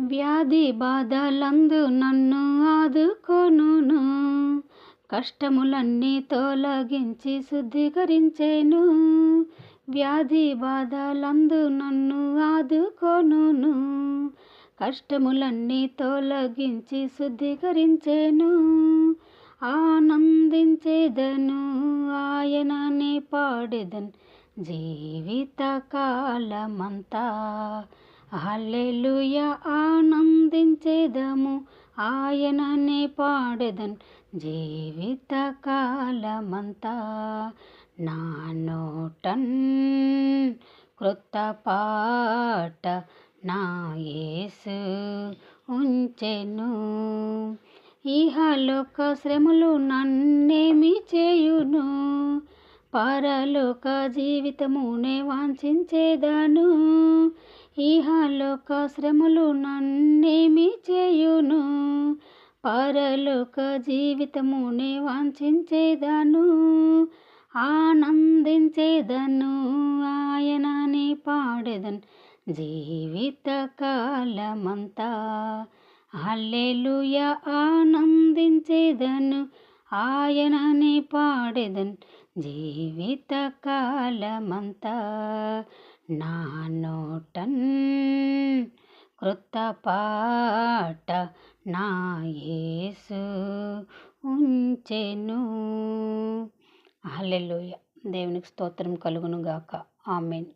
వ్యాధి బాధలందు నన్ను ఆదుకొనును. కష్టములన్నీ తొలగించి శుద్ధీకరించేను. వ్యాధి బాధలందు నన్ను ఆదుకొనును. కష్టములన్నీ తొలగించి శుద్ధీకరించేను. ఆనందించేదను ఆయనని పాడేదను జీవిత కాలమంతా హల్లెలుయ ఆనందించేదము. ఆయనని పాడెదన్ జీవిత కాలమంతా నా నోటన్ కృత పాట నా యేసు ఉంచెను. ఇహలోక శ్రమలు నన్నేమి చేయును? పరలోక జీవితమునే వాంఛించేదాను. ఇహలోక శ్రమలు నన్నేమి చేయును? పరలోక జీవితమునే వాంఛించేదాను ఆనందించేదను ఆయనని పాడేదను. జీవిత కాలమంతా అల్లెలుయ ఆనందించేదను ఆయనని పాడేదను. జీవిత కాలమంతా నా నోటన్ క్రొత్త పాట నా ఉంచెను. హల్లెలూయ. దేవునికి స్తోత్రం కలుగును గాక ఆమెన్.